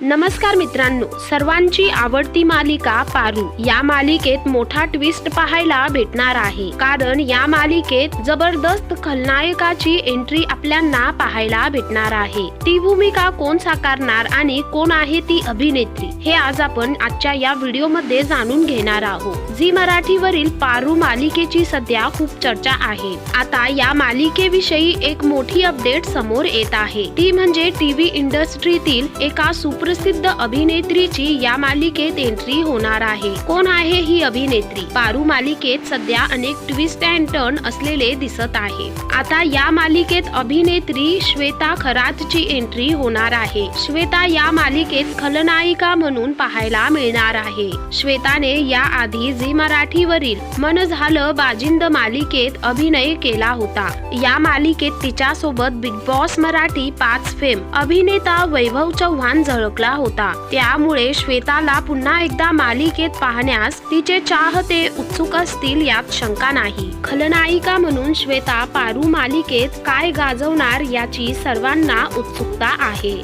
नमस्कार मित्रांनो सर्वांची आवडती मालिका पारू. या मालिकेत मोठा ट्विस्ट पाहायला भेटणार आहे. कारण या मालिकेत जबरदस्त खलनायकाची एंट्री आपल्यांना पाहायला भेटणार आहे. ती भूमिका कोण साकारणार आणि कोण आहे ती अभिनेत्री हे आज आपण आजच्या या व्हिडिओमध्ये जाणून घेणार आहोत. झी मराठीवरील पारू मालिकेची सध्या खूप चर्चा आहे. आता या मालिकेविषयी एक मोठी अपडेट समोर येत आहे. ती म्हणजे टीव्ही इंडस्ट्रीतील एका सुप्र सुप्रसिद्ध अभिनेत्रीची या मालिकेत एंट्री होणार आहे. कोण आहे ही अभिनेत्री? पारू मालिकेत सध्या अनेक ट्विस्ट अँड टर्न असलेले दिसत आहे. आता या मालिकेत अभिनेत्री श्वेता खरातची एंट्री होणार आहे. श्वेता या मालिकेत खलनायिका म्हणून पाहायला मिळणार आहे. श्वेताने या आधी झी मराठीवरील मन झालं बाजिंद मालिकेत अभिनय केला होता. या मालिकेत तिच्या सोबत बिग बॉस मराठी पाच फेम अभिनेता वैभव चव्हाण चुकला होता. त्यामुळे श्वेताला पुन्हा एकदा मालिकेत पाहण्यास तिचे चाहते उत्सुक असतील यात शंका नाही. खलनायिका म्हणून श्वेता पारू मालिकेत काय गाजवणार याची सर्वांना उत्सुकता आहे.